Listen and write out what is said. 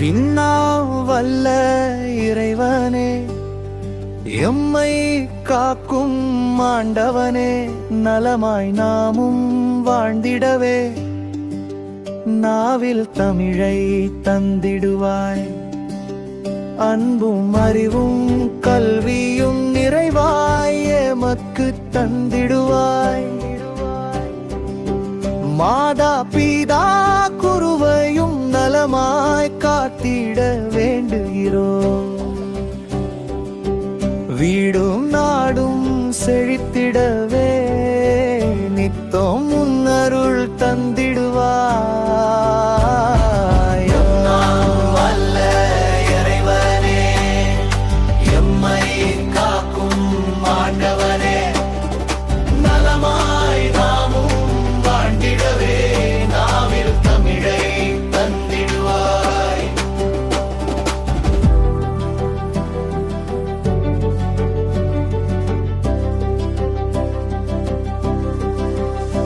விண்ணா வல்ல இறைவனே எம்மை காக்கும் ஆண்டவனே நலமாய் நாமும் வாழ்ந்திடவே. நாவில் தமிழை தந்திடுவாய் அன்பும் அறிவும் கல்வியும் நிறைவாய் எமக்கு தந்திடுவாய். மாதா பிதா வீடும் நாடும் செழித்திடவே நித்தம்